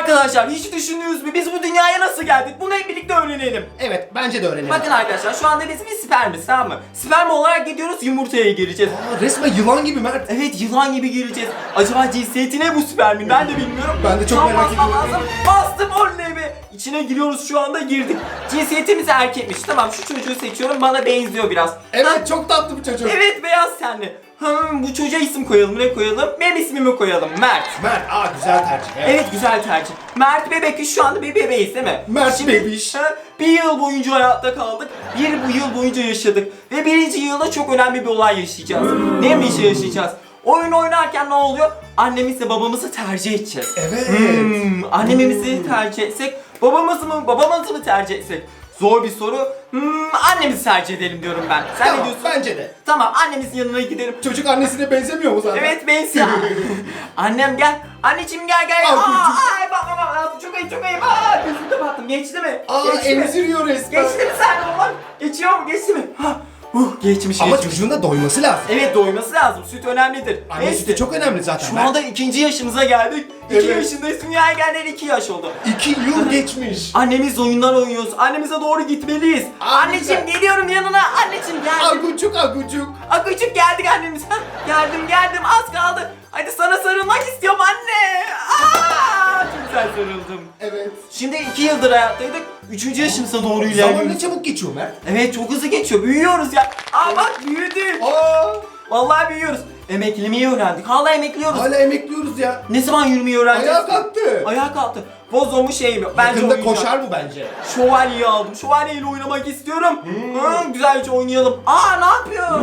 Arkadaşlar hiç düşündünüz mü? Biz bu dünyaya nasıl geldik? Bunu hep birlikte öğrenelim. Evet bence de öğrenelim. Bakın arkadaşlar şu anda biz bir spermiz tamam mı? Sperm olarak gidiyoruz yumurtaya gireceğiz. Aa, resmen yılan gibi Mert. Evet yılan gibi gireceğiz. Acaba cinsiyeti ne bu spermin? Ben de bilmiyorum. Ben de çok Tam merak basmam ediyorum. Lazım. Bastım oley be. İçine giriyoruz şu anda girdik. Cinsiyetimiz erkekmiş. Tamam şu çocuğu seçiyorum bana benziyor biraz. Evet çok tatlı bir çocuk. Evet beyaz tenli. Hmm, bu çocuğa isim koyalım. Ne koyalım? Benim ismimi koyalım. Mert. Mert aa güzel tercih. Evet güzel tercih. Mert bebek şu anda bir bebeğiz değil mi? Mert bebiş. ha, bir yıl boyunca hayatta kaldık. Bir bu yıl boyunca yaşadık. Ve birinci yılda çok önemli bir olay yaşayacağız. ne bir şey yaşayacağız? Oyun oynarken ne oluyor? Annemizle babamızı tercih edeceğiz. Evet. Hmm, annemizi tercih etsek, babamızı mı, babamızı mı tercih etsek? Zor bir soru. Hmm, annemizi tercih edelim diyorum ben. Sen ne diyorsun? bence de. Tamam annemizin yanına gidelim. Çocuk annesine benzemiyor mu zaten? Evet benziyor. Annem gel. Anneciğim gel gel. Al Aa, ay bak bak bak. Çok ayıp çok ayıp. Aa, gözümü kapattım. Geçti mi? Aa Geçti mi? emziriyor resmen. Geçti mi sen oğlum? Geçiyor mu? Geçti mi? Ha. Uh, geçmiş Ama geçmiş. çocuğun da doyması lazım. Evet doyması lazım. Süt önemlidir. Anne Neyse. sütü çok önemli zaten. Şu anda ikinci yaşımıza geldik. İki Evet. yaşındayız. Dünyaya geldiğinde iki yaş oldu. İki yıl geçmiş. Annemiz oyunlar oynuyoruz. Annemize doğru gitmeliyiz. Aa, Anneciğim güzel. geliyorum yanına. Anneciğim gel. Agucuk agucuk. Akıcık geldik annemiz. Hah, geldim geldim az kaldı. Hadi sana sarılmak istiyorum anne. Aa, güzel sarıldım. Evet. Şimdi iki yıldır hayattaydık. Üçüncü yaşımıza doğru Zaman ne çabuk geçiyor Mert. Evet çok hızlı geçiyor. Büyüyoruz ya. Aa bak büyüdük. Aa, Vallahi büyüyoruz. Emeklemeyi öğrendik. Hala emekliyoruz. hala emekliyoruz ya. Ne zaman yürümeyi öğreneceğiz? Ayağa kalktı. Ayağa kalktı. Bozo mu şey mi? Bence Yakında koşar mı bence? Şövalyeyi aldım. Şövalyeyle oynamak istiyorum. Hı, güzelce oynayalım. Aa ne yapıyor?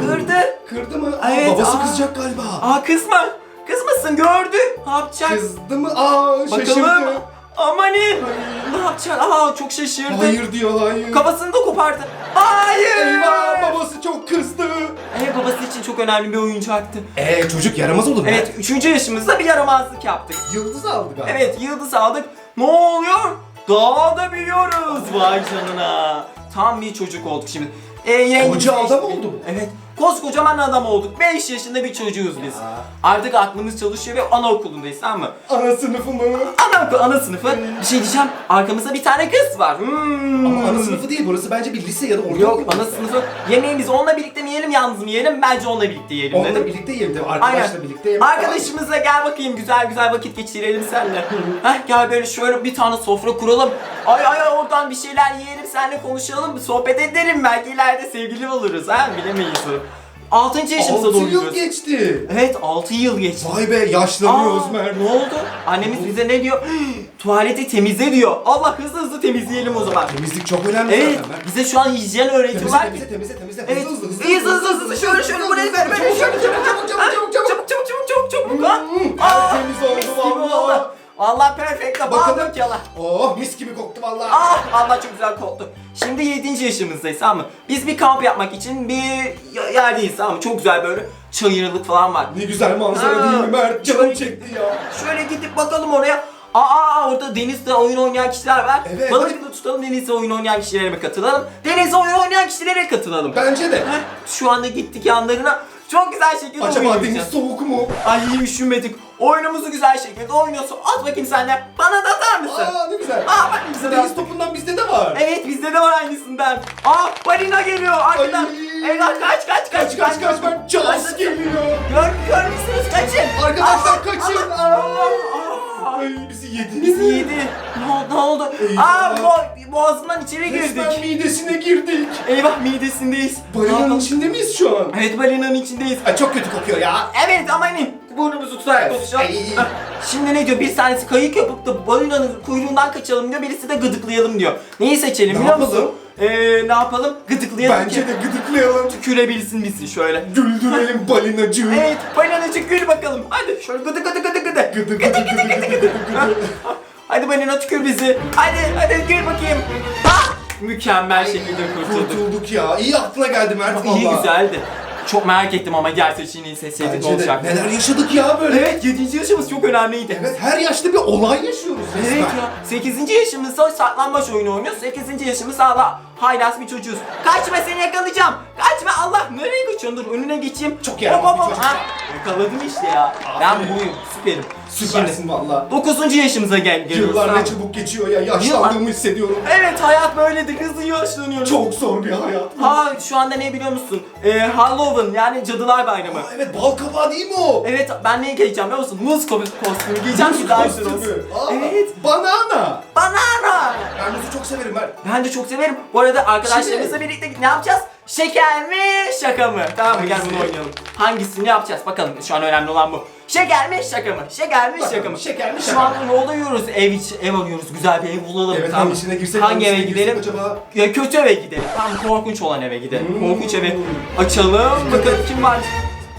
Kırdı. Kırdı mı? Evet, babası aa. kızacak galiba. Aa kızma. Kızmasın gördü. Ne yapacak? Kızdı mı? Aa Bakalım. şaşırdı. Amanin. Ne yapacak? Aa çok şaşırdı. Hayır diyor hayır. Kafasını da kopardı. Hayır. Eyvah babası çok kızdı. Evet babası için çok önemli bir oyuncaktı. Eee çocuk yaramaz olur mu? Evet üçüncü yaşımızda bir yaramazlık yaptık. Yıldız aldı galiba. Evet yıldız aldık. Ne oluyor? Daha da büyüyoruz. Vay canına. Tam bir çocuk olduk şimdi. Yengemiz Koca adam oldu. Evet. Koskocaman adam olduk. 5 yaşında bir çocuğuz biz. Ya. Artık aklımız çalışıyor ve anaokulundayız tamam mı? Ana sınıfı mı? Anaokul, ana sınıfı. Bir şey diyeceğim. Arkamızda bir tane kız var. Hmm. Ama ana sınıfı değil burası bence bir lise ya da ortaokul. Yok ana sınıfı. Yemeğimizi onunla birlikte yalnız mı yiyelim? Bence onunla birlikte yiyelim Onunla dedim. birlikte yiyelim tabii. Arkadaşla Aynen. birlikte yemek. Arkadaşımızla gel bakayım güzel güzel vakit geçirelim seninle. Heh gel böyle şöyle bir tane sofra kuralım. Ay ay ay oradan bir şeyler yiyelim seninle konuşalım sohbet edelim belki ileride sevgili oluruz ha bilemeyiz. 6. yaşımıza 6 doğru yıl gidiyoruz. geçti. Evet 6 yıl geçti. Vay be yaşlanıyoruz Aa, Mert. ne oldu? Annemiz bize ne diyor? Tuvaleti temizle diyor. Allah hızlı hızlı temizleyelim o zaman. Temizlik çok önemli Evet zaten Mert. bize şu an hijyen Temizle öğretiyorlar. temizle temizle temizle. Evet. Hızlı hızlı hızlı hızlı hızlı. Şöyle şöyle buraya ver. Böyle Çabuk şöyle çabuk çabuk çabuk çabuk çabuk çabuk. Çabuk çabuk çabuk çabuk çabuk. Hmm, Aa, tertemiz oldu mis gibi vallahi. Vallahi perfect'e Bakalım. bağladık yala. Oh mis gibi koktu vallahi. Ah Allah çok güzel koktu. Şimdi 7. yaşımızdayız tamam mı? Biz bir kamp yapmak için bir y- yerdeyiz tamam mı? Çok güzel böyle çayırlık falan var. Ne güzel manzara Aa, değil mi Mert? Canım çekti ya. Şöyle gidip bakalım oraya. Aa orada denizde oyun oynayan kişiler var. Evet, Balık da tutalım denizde oyun oynayan kişilere mi katılalım? Denizde oyun oynayan kişilere katılalım. Bence de. Heh, Şu anda gittik yanlarına. Çok güzel şekilde oyun Acaba oynayacağız. deniz soğuk mu? Ay üşümedik. Oyunumuzu güzel şekilde oynuyorsun. At bakayım sen de. Bana da atar mısın? Aa ne güzel. Aa bak ne güzel. Deniz topundan bizde de var. Evet bizde de var aynısından. Aa balina geliyor arkadan. Ay. Eyvah kaç kaç kaç Kaç kaç kaç. Jaws Kaç- geliyor. Gör, gör müsünüz kaçın. Arkadaşlar Aa, kaçın. aa, Aa. aa. Ay bizi yedi. Bizi yedi. Ne oldu? Ne oldu? Eyvah. Aa bo boğazından içeri Resmen girdik. midesine girdik. Eyvah midesindeyiz. Ne Balinanın yapalım? içinde miyiz şu an? Evet balinanın içindeyiz. Ay çok kötü kokuyor ya. Evet ama hani burnumuzu tutarak konuşalım. Ah, Şimdi ne diyor? Bir tanesi kayık yapıp da balinanın kuyruğundan kaçalım diyor. Birisi de gıdıklayalım diyor. Neyi seçelim Ne biliyor musun? yapalım? Ee, ne yapalım? Gıdıklayalım Bence ki de gıdıklayalım. tükürebilsin bizi şöyle. Güldürelim balinacığı. Evet, balinacık gül bakalım. Hadi şöyle gıdı gıdı gıdı gıdı. Gıdı gıdı gıdı gıdı gıdı gıdı. Hadi balina tükür bizi. Hadi hadi gül bakayım. Ah! Mükemmel şekilde kurtulduk. Kurtulduk ya. İyi aklına geldi Mert valla. İyi güzeldi. Çok merak ettim ama gerçeğini seçseydik ne Bence de. olacak? Neler yaşadık ya böyle. Evet 7. yaşımız çok önemliydi. Evet her yaşta bir olay yaşıyoruz resmen. Evet ya. 8. yaşımızda saklambaç oyunu oynuyoruz. 8. yaşımızda hala haylaz bir çocuğuz. Kaçma seni yakalayacağım. Kaçma Allah. Nereye kaçıyorsun? Dur önüne geçeyim. Çok yaramaz Hop, hop, hop. çocuk. Ha, Yakaladım işte ya. Ben Aferin. buyum. Süperim. Süpersin valla. 9. yaşımıza gel geliyoruz. Yıllar ne çabuk geçiyor ya. Yaşlandığımı hissediyorum. Evet hayat böyledir hızlı yaşlanıyoruz. Çok zor bir hayat. Ha şu anda ne biliyor musun? Ee, Halloween yani Cadılar Bayramı. Aa, evet bal kabağı değil mi o? Evet ben ne giyeceğim biliyor musun? Muz ko- kostümü giyeceğim ki daha güzel olsun. Kostümü. Aa, Evet. Banana. Banana. Ben muzu çok severim ben. Ben de çok severim. Bu arada arkadaşlarımızla birlikte ne yapacağız? Şeker mi şaka mı? Tamam mı gel bunu oynayalım. Hangisini yapacağız bakalım şu an önemli olan bu. Şeker mi şaka mı? Şeker mi şaka mı? şeker mi, Şu şaka an mı? yolda yürüyoruz ev iç, ev arıyoruz güzel bir ev bulalım. Evet tamam mı? hangisine girsek Hangi hangisine eve girsek gidelim? acaba? Ya kötü eve gidelim. Tamam korkunç olan eve gidelim. Hmm. Korkunç eve açalım. Bakalım kim var?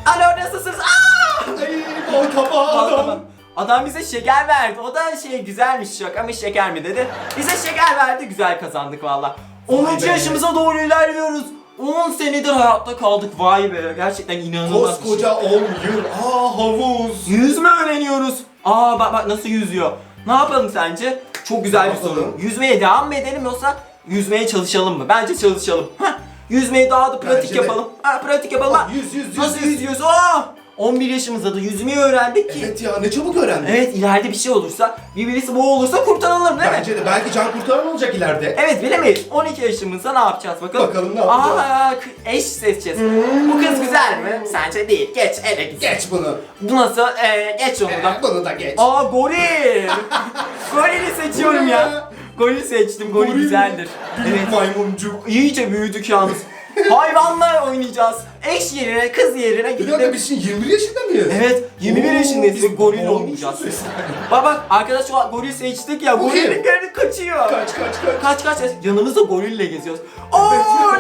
Alo nasılsınız? Aa! Ay bal kabağı Adam. adam. Bize şeker verdi. O da şey güzelmiş şaka mı şeker mi dedi. Bize şeker verdi güzel kazandık valla. 10. Vay be. yaşımıza doğru ilerliyoruz. 10 senedir hayatta kaldık vay be gerçekten inanılmaz bir şey. Koskoca 10 yıl. Aa havuz. Yüzme öğreniyoruz. Aa bak bak nasıl yüzüyor. Ne yapalım sence? Çok güzel bir Yapalım. soru. Yüzmeye devam mı edelim yoksa yüzmeye çalışalım mı? Bence çalışalım. Heh, yüzmeyi daha da pratik Bence de. yapalım. Ha, pratik yapalım. Ha, yüz, yüz, yüz, Nasıl yüz. yüzüyoruz? Aa! 11 yaşımızda da yüzmeyi öğrendik ki. Evet ya ne çabuk öğrendin. Evet ileride bir şey olursa, bir birisi boğulursa kurtaralım değil mi? Bence de belki can kurtaran olacak ileride. Evet bilemeyiz. 12 yaşımızda ne yapacağız bakalım. Bakalım ne yapacağız? Aa, eş seçeceğiz. Bu kız güzel mi? Sence değil. Geç eve git. Geç bunu. Bu nasıl? Ee, geç onu da. Ee, bunu da geç. Aa goril. Gorili seçiyorum ya. Goril seçtim. Goril, Goril. güzeldir. Büyük Evet. maymuncuk. İyice büyüdük yalnız. Hayvanlar oynayacağız. Eş yerine, kız yerine Bir dakika gidelim. biz şimdi 21 yaşında mıyız? Evet, 21 Oo, yaşındayız biz goril olmuşuz olmayacağız. resmen. Bak bak arkadaş şu an goril seçtik ya. Bu kim? Gorilin karnı kaçıyor. Kaç kaç kaç. Kaç kaç yanımızda gorille geziyoruz. Oo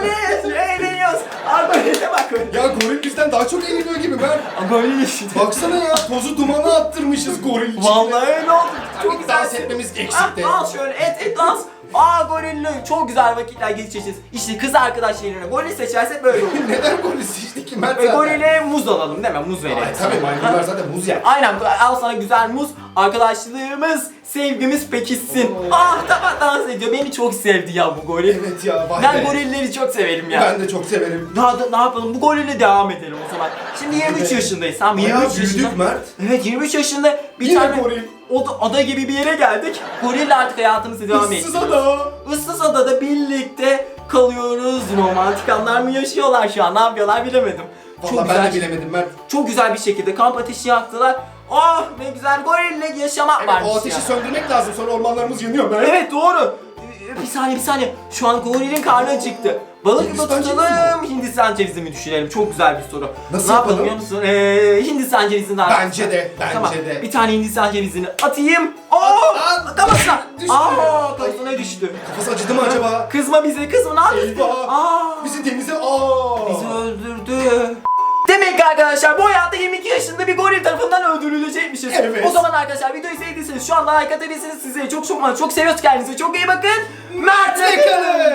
ne eğleniyoruz. Gorile bak. Ya goril bizden daha çok eğleniyor gibi ben. Goril işte. Baksana ya tozu dumanı attırmışız goril içine. Vallahi öyle oldu. Çok Çok dans güzel. etmemiz Ah, eksikti. dans şöyle et et dans. Aa gorille çok güzel vakitler geçireceğiz. İşte kız arkadaş yerine goril seçersek böyle olur. Neden goril seçtik ki Mert zaten? gorile muz alalım değil mi? Muz verelim. Ay, tabii maymunlar zaten muz yer. Aynen al sana güzel muz. Arkadaşlığımız, sevgimiz pekişsin. Oo. Ah tamam dans ediyor. Beni çok sevdi ya bu goril. Evet ya vay Ben be. gorilleri çok severim ya. Ben de çok severim. Da ne yapalım? Bu gorille devam edelim o zaman. Şimdi 23 Evet. yaşındayız. Tamam Bayağı 23 yaşında. büyüdük Mert. Evet 23 yaşında bir Yine tane goril. Oda, ada gibi bir yere geldik. Gorille artık hayatımızı devam Issız ediyoruz. ada. Issız adada birlikte kalıyoruz. Romantik anlar mı yaşıyorlar şu an? Ne yapıyorlar bilemedim. Valla ben de bilemedim Mert. Çok güzel bir şekilde kamp ateşi yaktılar. Oh ne güzel gorille yaşamak Evet, varmış o ateşi ya. söndürmek lazım sonra ormanlarımız yanıyor Mert. Evet doğru. Ee, Bir saniye bir saniye. Şu an gorilin karnı acıktı. Balık mı Hindistan cevizi tutalım, Hindistan cevizi mi düşünelim? Çok güzel bir soru. Nasıl ne yapalım yapalım? biliyor musun? Ee, Hindistan cevizini daha Bence de, bence tamam. de. Bir tane Hindistan cevizini atayım. Oo! at. Kafasına. Düştü. Aa, kafasına düştü. Kafası acıdı mı acaba? Kızma bize, kızma ne yapıyorsun? Eyvah. Aa! Bizi denize aa. Bizi öldürdü. Arkadaşlar bu hayatta 22 yaşında bir goril tarafından öldürülecekmişiz. Evet. O zaman arkadaşlar videoyu sevdiyseniz şu anda like atabilirsiniz. Sizleri çok çok çok seviyoruz kendinize. Çok iyi bakın. Mert Hoşçakalın.